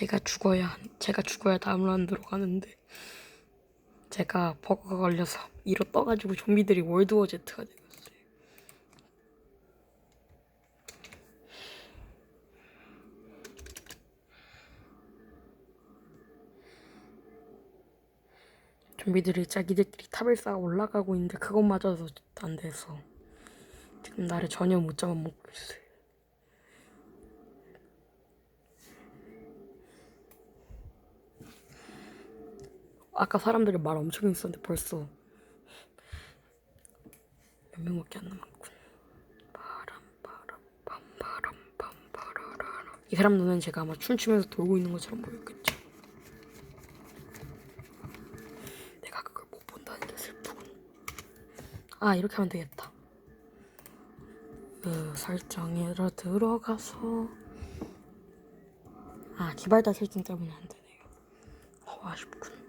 제가 죽어야 한- 제가 죽어야 다음 라운드로 가는데 제가 버그가 걸려서 이로 떠가지고 좀비들이 월드워 제트가 되었어요. 좀비들이 자기들끼리 탑을 쌓아 올라가고 있는데 그것마저도 안 돼서 지금 나를 전혀 못 잡아먹고 있어요. 아까 사람들이 말 엄청 했었는데 벌써 몇 명밖에 안 남았군. 바람 바람 밤 바람 밤 바라라라. 이 사람 눈은 제가 아마 춤추면서 돌고 있는 것처럼 보였겠죠. 내가 그걸 못 본다는 게 슬프군. 아 이렇게 하면 되겠다. 그 설정으로 들어가서 아 기발자 설정 때문에 안 되네요. 어, 아쉽군.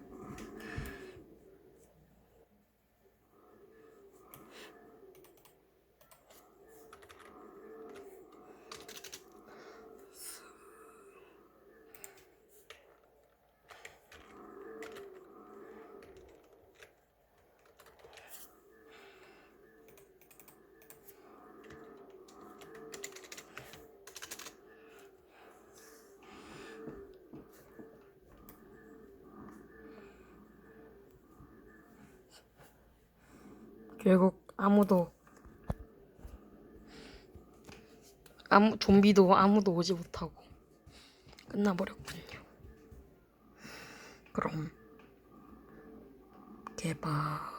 결국 아무도 아무 좀비도 아무도 오지 못하고 끝나버렸군요. 그럼 개발.